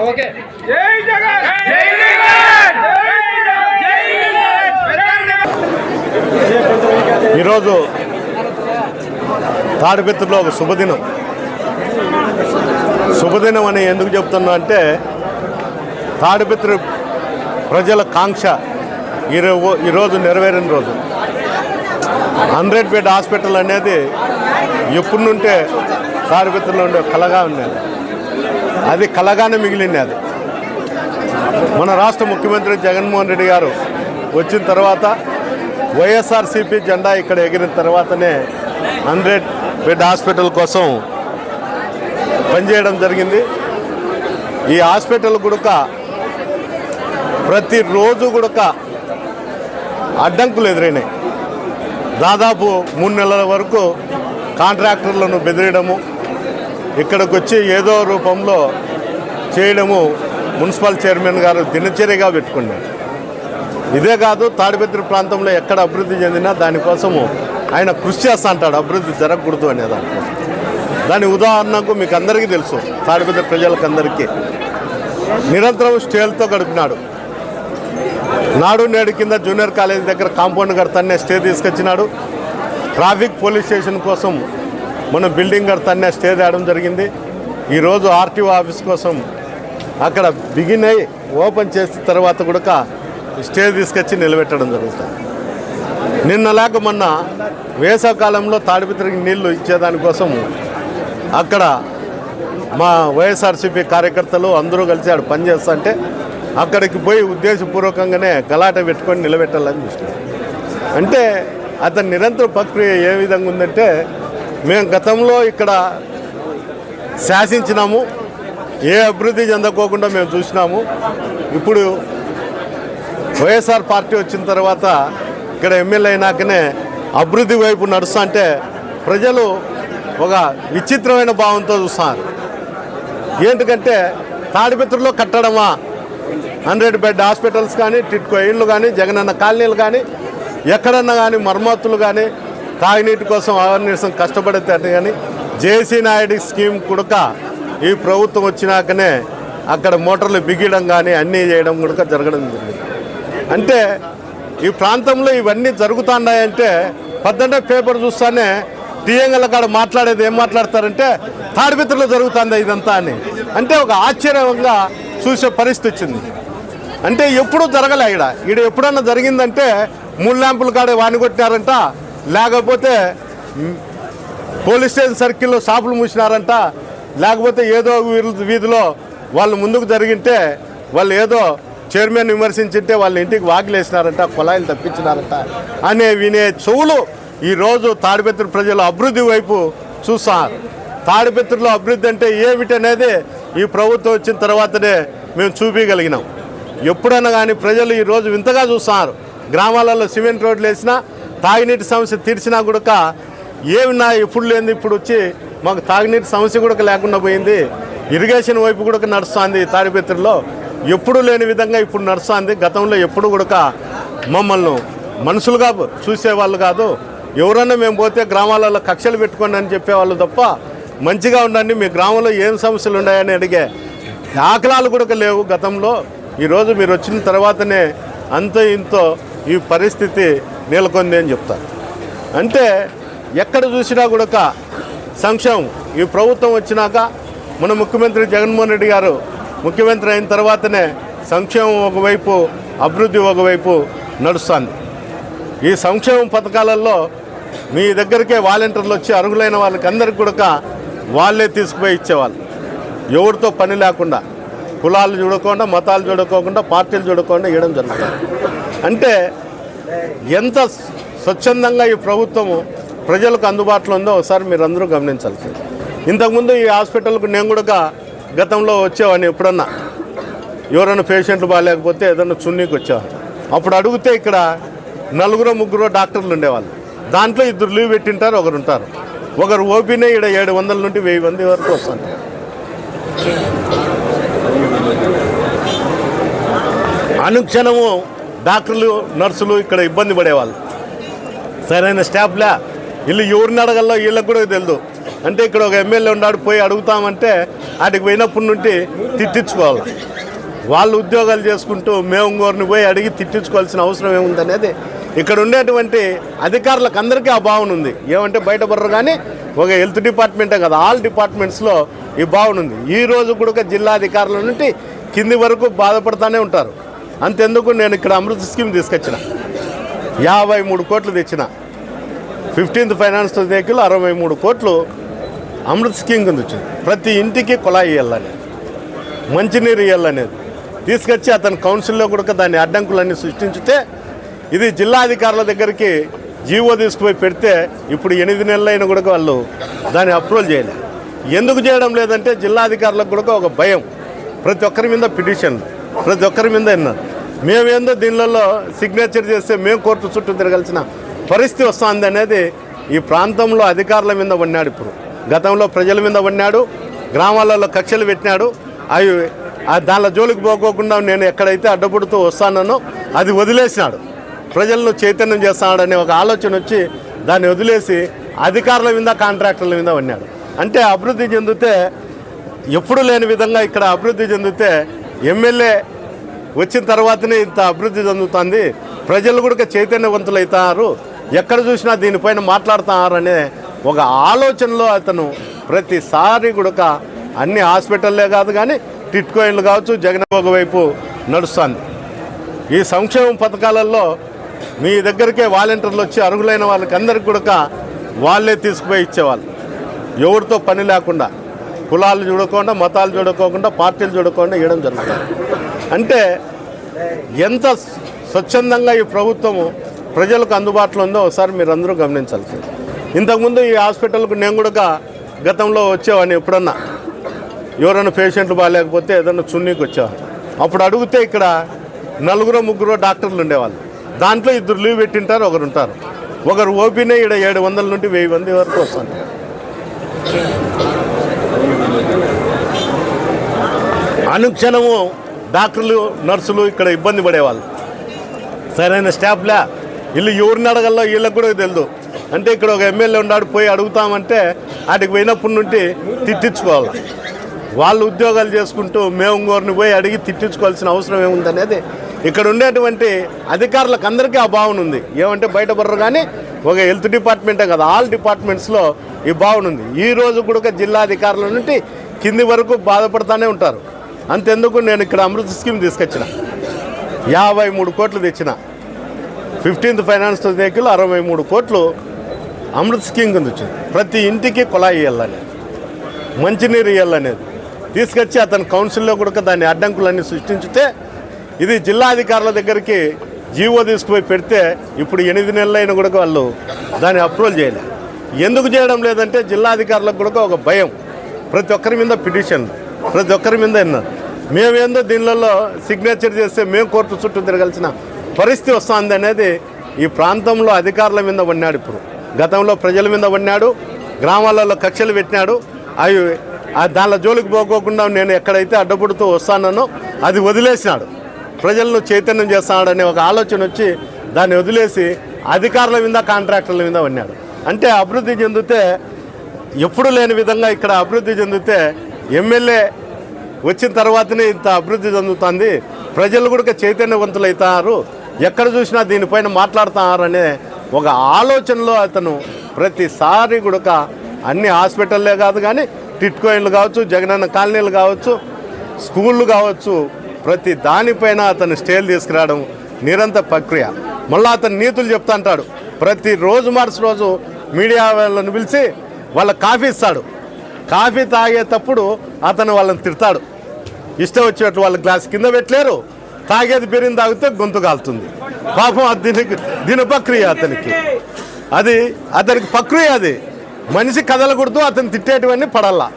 Okay. జై జగన్! జై జగన్! జై జగన్! ఈరోజు తాడిపెత్తులో ఒక శుభదినం. శుభదినం అని ఎందుకు చెప్తున్నా అంటే తాడిపెత్తురు ప్రజల కాంక్ష ఈరో ఈరోజు నెరవేరిన రోజు. హండ్రెడ్ బెడ్ హాస్పిటల్ అనేది ఎప్పటి నుంటే తాడిపెత్తులో ఉండే కలగా ఉన్నది అది కలగానే మిగిలింది అది. మన రాష్ట్ర ముఖ్యమంత్రి జగన్మోహన్ రెడ్డి గారు వచ్చిన తర్వాత వైఎస్ఆర్సీపీ జెండా ఇక్కడ ఎగిరిన తర్వాతనే హండ్రెడ్ బెడ్ హాస్పిటల్ కోసం పనిచేయడం జరిగింది. ఈ హాస్పిటల్ గుడక ప్రతిరోజు గుడక అడ్డంకులు ఎదురైనాయి. దాదాపు మూడు నెలల వరకు కాంట్రాక్టర్లను బెదిరియడము ఇక్కడికి వచ్చి ఏదో రూపంలో చేయడము మున్సిపల్ చైర్మన్ గారు దినచర్యగా పెట్టుకున్నారు ఇదే కాదు తాడిపత్రి ప్రాంతంలో ఎక్కడ అభివృద్ధి చెందినా దానికోసము ఆయన కృషి చేస్తా అంటాడు. అభివృద్ధి జరగకూడదు అనే దానికోసం. దాని ఉదాహరణకు మీకు అందరికీ తెలుసు తాడిపత్రి ప్రజలకందరికీ. నిరంతరం స్టేలతో గడిపినాడు. నాడు నేడు కింద జూనియర్ కాలేజీ దగ్గర కాంపౌండ్ కడతానే స్టే తీసుకొచ్చినాడు. ట్రాఫిక్ పోలీస్ స్టేషన్ కోసం మనం బిల్డింగ్ కడతానే స్టే తేవడం జరిగింది. ఈరోజు ఆర్టీఓ ఆఫీస్ కోసం అక్కడ బిగిన్ అయ్యి ఓపెన్ చేసిన తర్వాత కూడా స్టే తీసుకొచ్చి నిలబెట్టడం జరుగుతుంది. నిన్న లేక మొన్న వేసవకాలంలో తాడిపిత్రికి నీళ్ళు ఇచ్చేదానికోసం అక్కడ మా వైఎస్ఆర్సీపీ కార్యకర్తలు అందరూ కలిసి ఆడ పనిచేస్తుంటే అక్కడికి పోయి ఉద్దేశపూర్వకంగానే గలాట పెట్టుకొని నిలబెట్టాలని చూసినాం అంటే అతని నిరంతర ప్రక్రియ ఏ విధంగా ఉందంటే మేము గతంలో ఇక్కడ శాసించినాము. ఏ అభివృద్ధి చెందకోకుండా మేము చూసినాము. ఇప్పుడు వైఎస్ఆర్ పార్టీ వచ్చిన తర్వాత ఇక్కడ ఎమ్మెల్యే అయినాకనే అభివృద్ధి వైపు నడుస్తా అంటే ప్రజలు ఒక విచిత్రమైన భావంతో చూస్తున్నారు. ఏంటికంటే తాడిపత్రిలో కట్టడమా? హండ్రెడ్ బెడ్ హాస్పిటల్స్ కానీ టిట్కో ఇళ్ళు కానీ జగనన్న కాలనీలు కానీ ఎక్కడన్నా కానీ మరమ్మతులు కానీ తాగునీటి కోసం అవేర్నెస్ కష్టపడితే కానీ జేసీ నాయుడు స్కీమ్ కుడక ఈ ప్రభుత్వం వచ్చినాకనే అక్కడ మోటార్లు బిగియడం కానీ అన్నీ చేయడం కూడా జరగడం జరిగింది. అంటే ఈ ప్రాంతంలో ఇవన్నీ జరుగుతున్నాయంటే పద్దెంటే పేపర్ చూస్తానే టీఎంఎల్ కాడ మాట్లాడేది ఏం మాట్లాడతారంటే తాడిపిత్రలో జరుగుతుంది ఇదంతా అని. అంటే ఒక ఆశ్చర్యంగా చూసే పరిస్థితి వచ్చింది. అంటే ఎప్పుడూ జరగలే ఈడ. ఈడ ఎప్పుడన్నా జరిగిందంటే మూడు ల్యాంపుల కాడ వాని కొట్టినారంట లేకపోతే పోలీస్ స్టేషన్ సర్కిల్లో షాపులు మూసినారంట. లేకపోతే ఏదో వీధిలో వాళ్ళు ముందుకు జరిగింటే వాళ్ళు ఏదో చైర్మన్ విమర్శించింటే వాళ్ళ ఇంటికి వాకిలేసినారంట కుళాయిలు తప్పించినారంట అనే వినే చెవులు ఈరోజు తాడిపెత్తుల ప్రజలు అభివృద్ధి వైపు చూస్తారు తాడిపెత్తుల్లో అభివృద్ధి అంటే ఏమిటనేది ఈ ప్రభుత్వం వచ్చిన తర్వాతనే మేము చూపించగలిగినాం. ఎప్పుడైనా కానీ ప్రజలు ఈరోజు వింతగా చూస్తున్నారు. గ్రామాలలో సిమెంట్ రోడ్లు వేసినా తాగునీటి సమస్య తీర్చినా కూడా ఏమి నా ఎప్పుడు లేని ఇప్పుడు వచ్చి మాకు తాగునీటి సమస్య కూడా లేకుండా పోయింది. ఇరిగేషన్ వైపు కూడా నడుస్తుంది తాడిపత్రిలో. ఎప్పుడు లేని విధంగా ఇప్పుడు నడుస్తుంది. గతంలో ఎప్పుడు కూడా మమ్మల్ని మనుషులుగా చూసేవాళ్ళు కాదు. ఎవరన్నా మేము పోతే గ్రామాలలో కక్షలు పెట్టుకోండి అని చెప్పేవాళ్ళు తప్ప మంచిగా ఉండండి. మీ గ్రామంలో ఏం సమస్యలు ఉన్నాయని అడిగే దాఖలాలు కూడా లేవు గతంలో. ఈరోజు మీరు వచ్చిన తర్వాతనే అంతో ఇంతో ఈ పరిస్థితి నెలకొంది అని చెప్తారు. అంటే ఎక్కడ చూసినా కూడా సంక్షేమం ఈ ప్రభుత్వం వచ్చినాక మన ముఖ్యమంత్రి జగన్మోహన్ రెడ్డి గారు ముఖ్యమంత్రి అయిన తర్వాతనే సంక్షేమం ఒకవైపు అభివృద్ధి ఒకవైపు నడుస్తుంది. ఈ సంక్షేమ పథకాలలో మీ దగ్గరికే వాలంటీర్లు వచ్చి అర్హులైన వాళ్ళకి అందరికి కూడా వాళ్ళే తీసుకుపోయి ఇచ్చేవాళ్ళు. ఎవరితో పని లేకుండా కులాలు చూడకుండా మతాలు చూడకోకుండా పార్టీలు చూడకుండా ఇవ్వడం జరుగుతుంది. అంటే ఎంత స్వచ్ఛందంగా ఈ ప్రభుత్వము ప్రజలకు అందుబాటులో ఉందో ఒకసారి మీరు అందరూ గమనించాల్సింది ఇంతకుముందు ఈ హాస్పిటల్కు నేను కూడా గతంలో వచ్చేవాడిని ఎప్పుడన్నా. ఎవరైనా పేషెంట్లు బాగాలేకపోతే ఏదైనా చున్నీకి వచ్చేవాళ్ళు అప్పుడు అడిగితే ఇక్కడ నలుగురు ముగ్గురు డాక్టర్లు ఉండేవాళ్ళు. దాంట్లో ఇద్దరు లీవ్ పెట్టింటారు ఒకరు ఉంటారు. ఒకరు ఓపీనే ఇక్కడ ఏడు వందల నుండి వెయ్యి మంది వరకు వస్తుంది అనుక్షణము డాక్టర్లు నర్సులు ఇక్కడ ఇబ్బంది పడేవాళ్ళు. సరైన స్టాఫ్లా వీళ్ళు ఎవరిని అడగల్లో వీళ్ళకి కూడా తెలియదు అంటే ఇక్కడ ఒక ఎమ్మెల్యే ఉన్నాడు పోయి అడుగుతామంటే వాటికి పోయినప్పటి నుండి తిట్టించుకోవాలి. వాళ్ళు ఉద్యోగాలు చేసుకుంటూ మేము ఇంకోరిని పోయి అడిగి తిట్టించుకోవాల్సిన అవసరం ఏముందనేది ఇక్కడ ఉండేటువంటి అధికారులకు అందరికీ ఆ భావన ఉంది. ఏమంటే బయటపడరు కానీ ఒక హెల్త్ డిపార్ట్మెంటే కదా ఆల్ డిపార్ట్మెంట్స్లో ఈ భావన ఉంది. ఈ రోజు కూడా జిల్లా అధికారుల నుండి కింది వరకు బాధపడుతూనే ఉంటారు. అంతెందుకు నేను ఇక్కడ అమృత స్కీమ్ తీసుకొచ్చిన. యాభై మూడు కోట్లు తెచ్చిన. ఫిఫ్టీన్త్ ఫైనాన్స్ వెహికల్ అరవై మూడు కోట్లు అమృత్ స్కీమ్ కింద వచ్చింది. ప్రతి ఇంటికి కుళాయి ఇవ్వాలని మంచినీరు ఇవ్వాలనేది. తీసుకొచ్చి అతని కౌన్సిల్లో కూడా దాని అడ్డంకులన్నీ సృష్టించితే ఇది జిల్లా అధికారుల దగ్గరికి జీవో తీసుకుపోయి పెడితే ఇప్పుడు ఎనిమిది నెలలైన కూడా వాళ్ళు దాన్ని అప్రూవల్ చేయలేదు ఎందుకు చేయడం లేదంటే జిల్లా అధికారులకు కూడా ఒక భయం. ప్రతి ఒక్కరి మీద పిటిషన్ ప్రతి ఒక్కరి మీద విన్నారు మేమేందో దీనిలలో సిగ్నేచర్ చేస్తే మేము కోర్టు చుట్టూ తిరగాల్సిన పరిస్థితి వస్తుంది అనేది ఈ ప్రాంతంలో అధికారుల మీద పడినాడు ఇప్పుడు. గతంలో ప్రజల మీద పడినాడు గ్రామాలలో కక్షలు పెట్టినాడు. అవి దానిలో జోలికి పోకోకుండా నేను ఎక్కడైతే అడ్డపడుతూ వస్తానో అది వదిలేసినాడు. ప్రజలను చైతన్యం చేస్తాడనే ఒక ఆలోచన వచ్చి దాన్ని వదిలేసి అధికారుల మీద కాంట్రాక్టర్ల మీద పడినాడు అంటే అభివృద్ధి చెందితే ఎప్పుడు లేని విధంగా ఇక్కడ అభివృద్ధి చెందితే ఎమ్మెల్యే వచ్చిన తర్వాతనే ఇంత అభివృద్ధి చెందుతుంది. ప్రజలు కూడా చైతన్యవంతులు అవుతారు ఎక్కడ చూసినా దీనిపైన మాట్లాడుతున్నారు అనే ఒక ఆలోచనలో అతను ప్రతిసారి కూడా అన్ని హాస్పిటల్లే కాదు కానీ టిట్కోయిన్లు కావచ్చు జగన్ ఒకవైపు నడుస్తుంది. ఈ సంక్షేమ పథకాలలో మీ దగ్గరికే వాలంటీర్లు వచ్చి అర్హులైన వాళ్ళకి అందరికి కూడా వాళ్ళే తీసుకుపోయి ఇచ్చేవాళ్ళు. ఎవరితో పని లేకుండా కులాలు చూడకుండా మతాలు చూడకోకుండా పార్టీలు చూడకుండా ఇవ్వడం జరుగుతుంది. అంటే ఎంత స్వచ్ఛందంగా ఈ ప్రభుత్వము ప్రజలకు అందుబాటులో ఉందో ఒకసారి మీరందరూ గమనించాల్సింది ఇంతకుముందు ఈ హాస్పిటల్కు నేను కూడా గతంలో వచ్చేవాడిని ఎప్పుడన్నా. ఎవరైనా పేషెంట్లు బాగాలేకపోతే ఏదైనా చున్నీకి వచ్చేవాడిని. అప్పుడు అడిగితే ఇక్కడ నలుగురు ముగ్గురు డాక్టర్లు ఉండేవాళ్ళు. దాంట్లో ఇద్దరు లీవ్ పెట్టింటారు ఒకరు ఉంటారు. ఒకరు ఓపీనే ఇక్కడ ఏడు వందల నుండి వెయ్యి మంది వరకు వస్తుంది. అనుక్షణము డాక్టర్లు నర్సులు ఇక్కడ ఇబ్బంది పడేవాళ్ళు. సరైన స్టాఫ్లా వీళ్ళు ఎవరిని అడగల్లో వీళ్ళకి కూడా తెలియదు అంటే ఇక్కడ ఒక ఎమ్మెల్యే ఉన్నాడు పోయి అడుగుతామంటే వాటికి పోయినప్పటి నుండి తిట్టించుకోవాలి. వాళ్ళు ఉద్యోగాలు చేసుకుంటూ మేము ఇంకోరిని పోయి అడిగి తిట్టించుకోవాల్సిన అవసరం ఏముందనేది ఇక్కడ ఉండేటువంటి అధికారులకు అందరికీ ఆ భావన ఉంది. ఏమంటే బయటపడరు కానీ ఒక హెల్త్ డిపార్ట్మెంటే కదా ఆల్ డిపార్ట్మెంట్స్లో ఈ భావన ఉంది. ఈ రోజు కూడా జిల్లా అధికారుల నుండి కింది వరకు బాధపడుతూనే ఉంటారు. అంతెందుకు నేను ఇక్కడ అమృత్ స్కీమ్ తీసుకొచ్చిన. యాభై మూడు కోట్లు తెచ్చిన. ఫిఫ్టీన్త్ ఫైనాన్స్ దగ్గర అరవై మూడు కోట్లు అమృత్ స్కీమ్ కింద వచ్చింది. ప్రతి ఇంటికి కుళాయి ఇవ్వాలని మంచినీరు ఇవ్వాలనేది తీసుకొచ్చి అతని కౌన్సిల్లో కూడా దాని అడ్డంకులన్నీ సృష్టించితే ఇది జిల్లాధికారుల దగ్గరికి జీవో తీసుకుపోయి పెడితే ఇప్పుడు ఎనిమిది నెలలైన కూడా వాళ్ళు దాన్ని అప్రూవల్ చేయలేదు ఎందుకు చేయడం లేదంటే జిల్లా అధికారులకు కూడా ఒక భయం. ప్రతి ఒక్కరి మీద పిటిషన్ ప్రతి ఒక్కరి మీద విన్నారు మేమేందో దీనిలలో సిగ్నేచర్ చేస్తే మేము కోర్టు చుట్టూ తిరగాల్సిన పరిస్థితి వస్తుంది అనేది ఈ ప్రాంతంలో అధికారుల మీద పడినాడు ఇప్పుడు. గతంలో ప్రజల మీద పడినాడు గ్రామాలలో కక్షలు పెట్టినాడు. అవి దానిలో జోలికి పోకోకుండా నేను ఎక్కడైతే అడ్డపడుతూ వస్తానో అది వదిలేసినాడు. ప్రజలను చైతన్యం చేస్తాడనే ఒక ఆలోచన వచ్చి దాన్ని వదిలేసి అధికారుల మీద కాంట్రాక్టర్ల మీద పడినాడు. అంటే అభివృద్ధి చెందితే ఎప్పుడు లేని విధంగా ఇక్కడ అభివృద్ధి చెందితే ఎమ్మెల్యే వచ్చిన తర్వాతనే ఇంత అభివృద్ధి చెందుతుంది. ప్రజలు కూడా చైతన్యవంతులు ఎక్కడ చూసినా దీనిపైన మాట్లాడుతున్నారు అనే ఒక ఆలోచనలో అతను ప్రతిసారి కూడా అన్ని హాస్పిటల్లే కాదు కానీ టిట్కోయిన్లు కావచ్చు జగనన్న కాలనీలు కావచ్చు స్కూళ్ళు కావచ్చు ప్రతి దానిపైన అతను స్టేలు తీసుకురావడం నిరంతర ప్రక్రియ. మళ్ళీ అతను నీతులు చెప్తా అంటాడు. ప్రతిరోజు మార్చి రోజు మీడియా వాళ్ళని పిలిచి వాళ్ళ కాఫీ ఇస్తాడు. కాఫీ తాగేటప్పుడు అతను వాళ్ళని తిడతాడు. ఇష్టం వచ్చినట్టు వాళ్ళ గ్లాస్ కింద పెట్టలేరు. తాగేది పెరిగిన తాగితే గొంతు కాలుతుంది. పాపం దీనికి దీని ప్రక్రియ అతనికి. అది అతనికి ప్రక్రియ అది. మనిషి కదలకూడదు అతను తిట్టేటివన్నీ పడల్లా.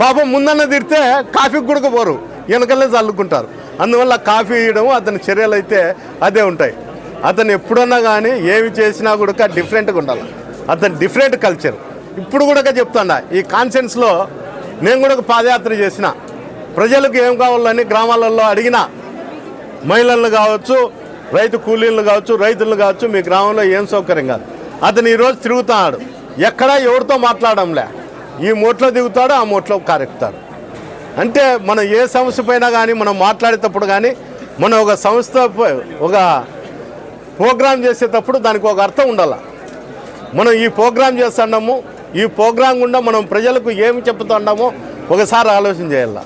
పాపం ముందన్న తిడితే కాఫీకి కూడా పోరు. వెనకలే చల్లుకుంటారు. అందువల్ల కాఫీ ఇవ్వడం అతని చర్యలు అయితే అదే ఉంటాయి. అతను ఎప్పుడన్నా కానీ ఏమి చేసినా కూడా డిఫరెంట్గా ఉండాలి. అతను డిఫరెంట్ కల్చర్ ఇప్పుడు కూడా చెప్తాడా ఈ కాన్సెన్స్లో నేను కూడా ఒక పాదయాత్ర చేసిన. ప్రజలకు ఏం కావాలని గ్రామాలలో అడిగిన మహిళలను కావచ్చు రైతు కూలీలను కావచ్చు రైతులను కావచ్చు మీ గ్రామంలో ఏం సౌకర్యం కాదు. అతను ఈరోజు తిరుగుతున్నాడు. ఎక్కడా ఎవరితో మాట్లాడంలే. ఈ మూట్లో దిగుతాడు ఆ మూట్లో కారెక్తాడు అంటే మనం ఏ సమస్య పైన కానీ మనం మాట్లాడేటప్పుడు కానీ మనం ఒక సంస్థ ఒక ప్రోగ్రాం చేసేటప్పుడు దానికి ఒక అర్థం ఉండాలి. మనం ఈ ప్రోగ్రాం చేస్తున్నాము ఈ ప్రోగ్రాం గుండా మనం ప్రజలకు ఏమి చెప్తున్నామో ఒకసారి ఆలోచన చేయాలి.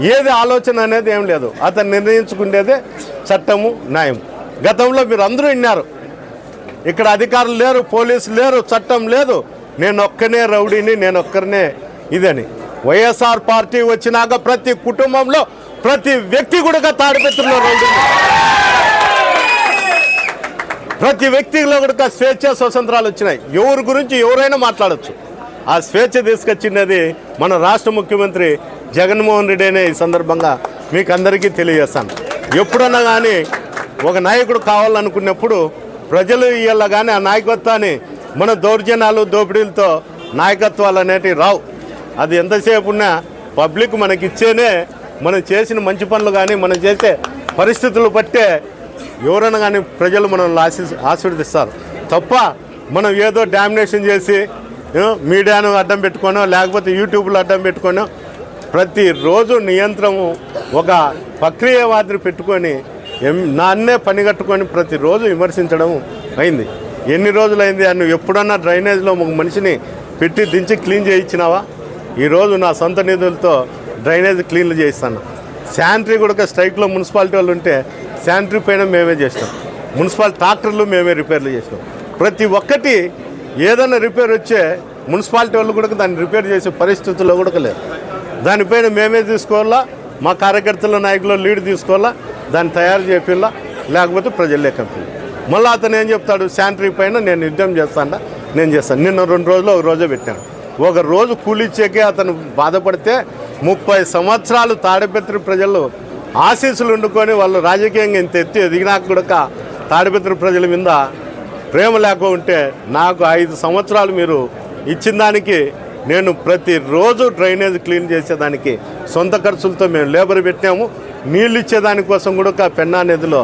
ఏది ఆలోచన అనేది ఏం లేదు. అతను నిర్ణయించుకునేదే చట్టము న్యాయం. గతంలో మీరు అందరూ విన్నారు. ఇక్కడ అధికారులు లేరు పోలీసులు లేరు చట్టం లేదు. నేను ఒక్కనే రౌడీని నేను ఒక్కరినే ఇదని. వైఎస్ఆర్ పార్టీ వచ్చినాక ప్రతి కుటుంబంలో ప్రతి వ్యక్తి కూడా తాడిపెత్తుల్లో రౌడీ. ప్రతి వ్యక్తిలో కూడా స్వేచ్ఛ స్వతంత్రాలు వచ్చినాయి. ఎవరి గురించి ఎవరైనా మాట్లాడచ్చు. ఆ స్వేచ్ఛ తీసుకొచ్చినది మన రాష్ట్ర ముఖ్యమంత్రి జగన్మోహన్ రెడ్డి అనే ఈ సందర్భంగా మీకు అందరికీ తెలియజేస్తాను. ఎప్పుడన్నా కానీ ఒక నాయకుడు కావాలనుకున్నప్పుడు ప్రజలు ఇవాళ కానీ ఆ నాయకత్వాన్ని మన దౌర్జన్యాలు దోపిడీలతో నాయకత్వాలు అనేటివి రావు. అది ఎంతసేపు ఉన్నా పబ్లిక్ మనకి ఇచ్చేనే మనం చేసిన మంచి పనులు కానీ మనం చేసే పరిస్థితులు బట్టే ఎవరైనా కానీ ప్రజలు మనల్ని ఆశీ ఆశీర్వదిస్తారు. తప్ప మనం ఏదో డామినేషన్ చేసి మీడియాను అడ్డం పెట్టుకోనో లేకపోతే యూట్యూబ్లో అడ్డం పెట్టుకోనో ప్రతిరోజు నియంత్రణము ఒక ప్రక్రియ మాదిరి పెట్టుకొని నాన్నే పని కట్టుకొని ప్రతిరోజు విమర్శించడం అయింది. ఎన్ని రోజులైంది నువ్వు ఎప్పుడన్నా డ్రైనేజ్లో ఒక మనిషిని పెట్టి దించి క్లీన్ చేయించినావా? ఈరోజు నా సొంత నిధులతో డ్రైనేజ్ క్లీన్లు చేయిస్తాను. శానిటరీ కూడా స్ట్రైక్లో మున్సిపాలిటీ వాళ్ళు ఉంటే శానిటరీ పైన మేమే చేస్తాం. మున్సిపల్ ట్రాక్టర్లు మేమే రిపేర్లు చేస్తాం. ప్రతి ఒక్కటి ఏదైనా రిపేర్ వచ్చే మున్సిపాలిటీ వాళ్ళు కూడా దాన్ని రిపేర్ చేసే పరిస్థితుల్లో కూడా లేదు దానిపైన మేమే తీసుకోవాలా? మా కార్యకర్తల నాయకులు లీడ్ తీసుకోవాలా? దాన్ని తయారు చేపిల్లా లేకపోతే ప్రజలే కంపెనీ. మళ్ళీ అతను ఏం చెప్తాడు? శాంటరీ పైన నేను యుద్ధం చేస్తాను? నేను చేస్తాను. నిన్న రెండు రోజులు ఒక రోజే పెట్టాను. ఒక రోజు కూలిచ్చేకే అతను బాధపడితే ముప్పై సంవత్సరాలు తాడిపత్రి ప్రజలు ఆశీస్సులు వండుకొని వాళ్ళు రాజకీయంగా ఇంత ఎత్తి ఎదిగినాక కూడా తాడిపత్రి ప్రజల మీద ప్రేమ లేక ఉంటే నాకు ఐదు సంవత్సరాలు మీరు ఇచ్చిన దానికి నేను ప్రతిరోజు డ్రైనేజ్ క్లీన్ చేసేదానికి సొంత ఖర్చులతో మేము లేబర్ పెట్టాము నీళ్ళు ఇచ్చేదానికోసం కూడా ఒక పెన్నా నిధిలో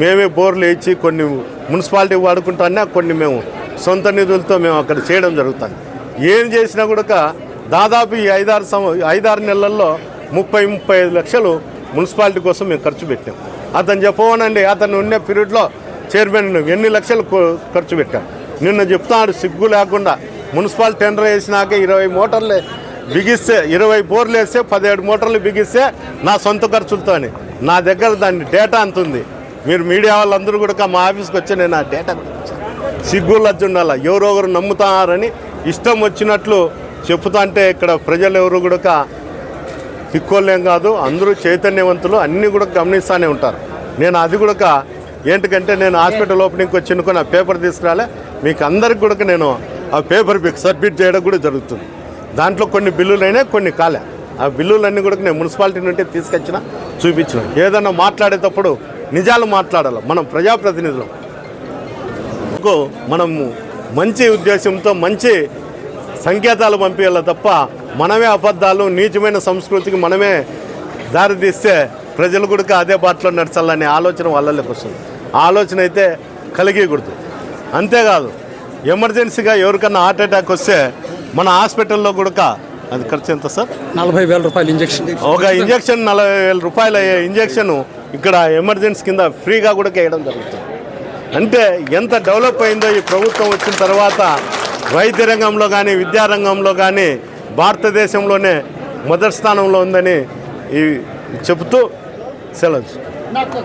మేమే బోర్లు వేయించి కొన్ని మున్సిపాలిటీ వాడుకుంటానే కొన్ని మేము సొంత నిధులతో మేము అక్కడ చేయడం జరుగుతుంది. ఏం చేసినా కూడా దాదాపు ఈ ఐదారు సం ఐదారు నెలల్లో ముప్పై ముప్పై ఐదు లక్షలు మున్సిపాలిటీ కోసం మేము ఖర్చు పెట్టాం. అతను చెప్పవనండి అతను ఉన్న పీరియడ్లో చైర్మన్ ఎన్ని లక్షలు ఖర్చు పెట్టాం నిన్న చెప్తాడు సిగ్గు లేకుండా మున్సిపల్ టెండర్ వేసినాక ఇరవై మోటార్లు బిగిస్తే ఇరవై బోర్లు వేస్తే పదిహేడు మోటార్లు బిగిస్తే నా సొంత ఖర్చులతోని నా దగ్గర దాన్ని డేటా అంత ఉంది. మీరు మీడియా వాళ్ళందరూ కూడా మా ఆఫీస్కి వచ్చి నేను ఆ డేటా సిగ్గు లజ్జ ఉండాల? ఎవరో ఒకరు నమ్ముతారని ఇష్టం వచ్చినట్లు చెప్తా అంటే ఇక్కడ ప్రజలు ఎవరు కూడా తిక్కోలేం కాదు. అందరూ చైతన్యవంతులు. అన్నీ కూడా గమనిస్తూనే ఉంటారు. నేను అది కూడా ఏంటికంటే నేను హాస్పిటల్ ఓపెనింగ్కి వచ్చి పేపర్ తీసుకురాలే. మీకు అందరికి కూడా నేను ఆ పేపర్ మీకు సబ్మిట్ చేయడం కూడా జరుగుతుంది. దాంట్లో కొన్ని బిల్లులైనా కొన్ని కాలే. ఆ బిల్లులన్నీ కూడా నేను మున్సిపాలిటీ నుండి తీసుకొచ్చిన చూపించిన. ఏదన్నా మాట్లాడేటప్పుడు నిజాలు మాట్లాడాలి. మనం ప్రజాప్రతినిధులం. మనము మంచి ఉద్దేశంతో మంచి సంకేతాలు పంపించాలి తప్ప మనమే అబద్ధాలు నీచమైన సంస్కృతికి మనమే దారితీస్తే ప్రజలు కూడా అదే బాటలో నడచాలనే ఆలోచన వాళ్ళకి వస్తుంది. ఆ ఆలోచన అయితే కలిగకూడదు అంతేకాదు ఎమర్జెన్సీగా ఎవరికన్నా హార్ట్ అటాక్ వస్తే మన హాస్పిటల్లో కూడా అది ఖర్చు ఎంత సార్? నలభై వేల రూపాయలు ఇంజక్షన్. ఒక ఇంజక్షన్ నలభై వేల రూపాయల ఇంజక్షన్ ఇక్కడ ఎమర్జెన్సీ కింద ఫ్రీగా కూడా వేయడం జరుగుతుంది. అంటే ఎంత డెవలప్ అయిందో ఈ ప్రభుత్వం వచ్చిన తర్వాత వైద్య రంగంలో కానీ విద్యారంగంలో కానీ భారతదేశంలోనే మొదటి స్థానంలో ఉందని ఈ చెబుతూ సెలవు.